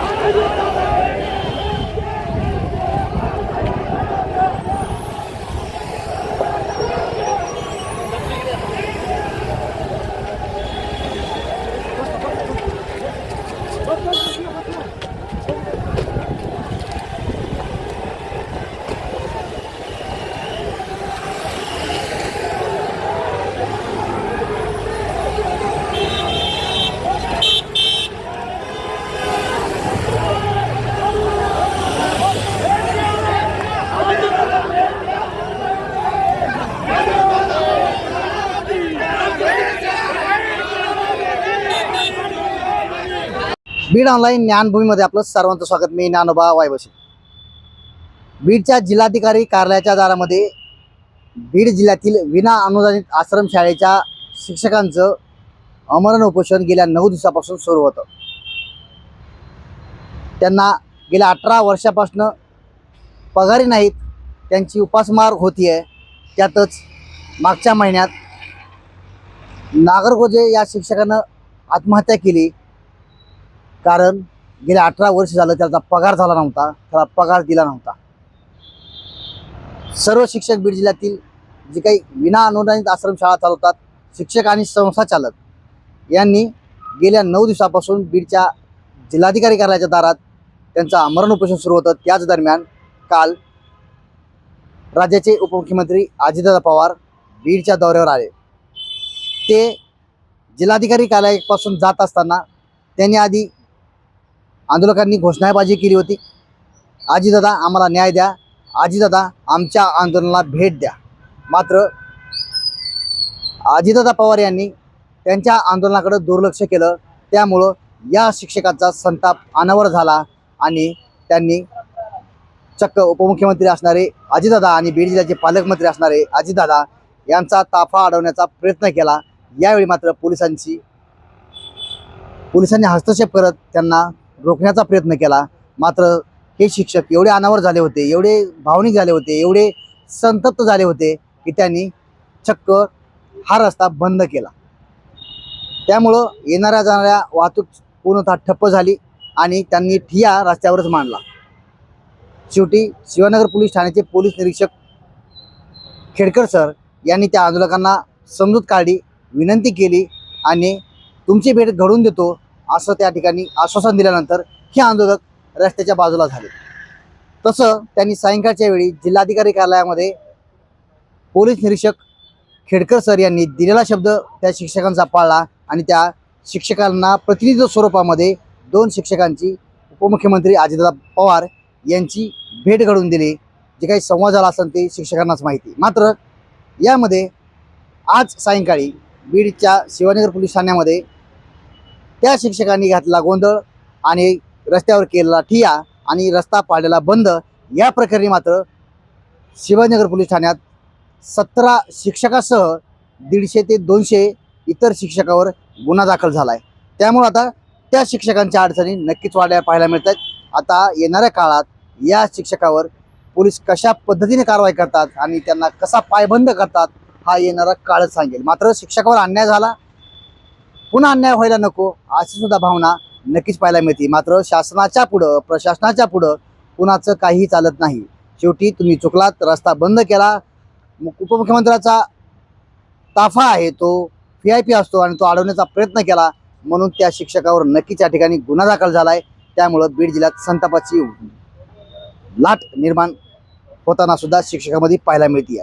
Yeah. Beed online ज्ञानभूमीमध्ये आपलं सर्वांचं स्वागत. मी ज्ञानोबा वायवशी बीडच्या जिल्हाधिकारी कार्यालयाच्या दारामध्ये बीड जिल्ह्यातील विना अनुदानित आश्रमशाळेच्या शिक्षकांचं अमरण उपोषण गेल्या नऊ दिवसापासून सुरू होतं. त्यांना गेल्या अठरा वर्षापासून पगारी नाहीत त्यांची उपासमार होती आहे त्यातच मागच्या महिन्यात नागरगोजे या शिक्षकानं आत्महत्या केली. कारण गेल्या अठरा वर्ष झालं त्याचा पगार झाला नव्हता त्याला पगार दिला नव्हता. सर्व शिक्षक बीड जिल्ह्यातील जे काही विना अनुदानित आश्रमशाळा चालवतात शिक्षक आणि संस्था चालक यांनी गेल्या नऊ दिवसापासून बीडच्या जिल्हाधिकारी कार्यालयाच्या दारात त्यांचं आमरण उपोषण सुरू होतं. त्याच दरम्यान काल राज्याचे उपमुख्यमंत्री अजितदादा पवार बीडच्या दौऱ्यावर आले. ते जिल्हाधिकारी कार्यालयापासून जात असताना त्यांनी आधी आंदोलकांनी घोषणाबाजी केली होती. आजीदादा आम्हाला न्याय द्या. आजीदादा आमच्या आंदोलनाला भेट द्या. मात्र आजीदादा पवार यांनी त्यांच्या आंदोलनाकडे दुर्लक्ष केलं. त्यामुळं या शिक्षकाचा संताप अनावर झाला आणि त्यांनी चक्क उपमुख्यमंत्री असणारे अजितदादा आणि बीड जिल्ह्याचे पालकमंत्री असणारे अजितदादा यांचा ताफा अडवण्याचा प्रयत्न केला. यावेळी मात्र पोलिसांची पोलिसांनी हस्तक्षेप करत त्यांना रोखण्याचा प्रयत्न केला. मात्र हे शिक्षक एवढे अनावर झाले होते एवढे भावनिक झाले होते एवढे संतप्त झाले होते की त्यांनी चक्क हा रस्ता बंद केला. त्यामुळं येणाऱ्या जाणाऱ्या वाहतूक पूर्णतः ठप्प झाली आणि त्यांनी ठिया रस्त्यावरच मांडला. शेवटी शिवानगर पोलीस ठाण्याचे पोलीस निरीक्षक खेडकर सर यांनी त्या आंदोलकांना समजूत काढली विनंती केली आणि तुमची भेट घडवून देतो. असं त्या ठिकाणी आश्वासन दिल्यानंतर हे आंदोलक रस्त्याच्या बाजूला झाले. तसं त्यांनी सायंकाळच्या वेळी जिल्हाधिकारी कार्यालयामध्ये पोलीस निरीक्षक खेडकर सर यांनी दिलेला शब्द त्या शिक्षकांचा पाळला आणि त्या शिक्षकांना प्रतिनिधी स्वरूपामध्ये दोन शिक्षकांची उपमुख्यमंत्री अजितदा पवार यांची भेट घडवून दिली. जे काही संवाद झाला असेल ते शिक्षकांनाच माहिती. मात्र यामध्ये आज सायंकाळी बीडच्या शिवानगर पोलीस ठाण्यामध्ये त्या शिक्षकांनी घातला गोंधळ आणि रस्त्यावर केलेला ठिया आणि रस्ता पाडलेला बंद. या प्रकरणी मात्र शिवाजीनगर पोलीस ठाण्यात सतरा शिक्षकासह दीडशे ते दोनशे इतर शिक्षकावर गुन्हा दाखल झाला आहे त्यामुळे आता त्या शिक्षकांच्या अडचणी नक्कीच वाढल्या पाहायला मिळत आहेत आता येणाऱ्या काळात या शिक्षकावर पोलीस कशा पद्धतीने कारवाई करतात आणि त्यांना कसा पायबंद करतात हा येणारा काळच सांगेल. मात्र शिक्षकावर अन्याय झाला पुन्हा अन्याय व्हायला नको अशी सुद्धा भावना नक्कीच पाहायला मिळते. मात्र शासनाच्या पुढं प्रशासनाच्या पुढं कुणाचं काहीही चालत नाही. शेवटी तुम्ही चुकलात रस्ता बंद केला. उपमुख्यमंत्र्याचा ताफा आहे तो व्ही आय पी असतो आणि तो अडवण्याचा प्रयत्न केला. म्हणून त्या शिक्षकावर नक्कीच या ठिकाणी गुन्हा दाखल झाला आहे त्यामुळं बीड जिल्ह्यात संतापाची लाट निर्माण होताना सुद्धा शिक्षकामध्ये पाहायला मिळते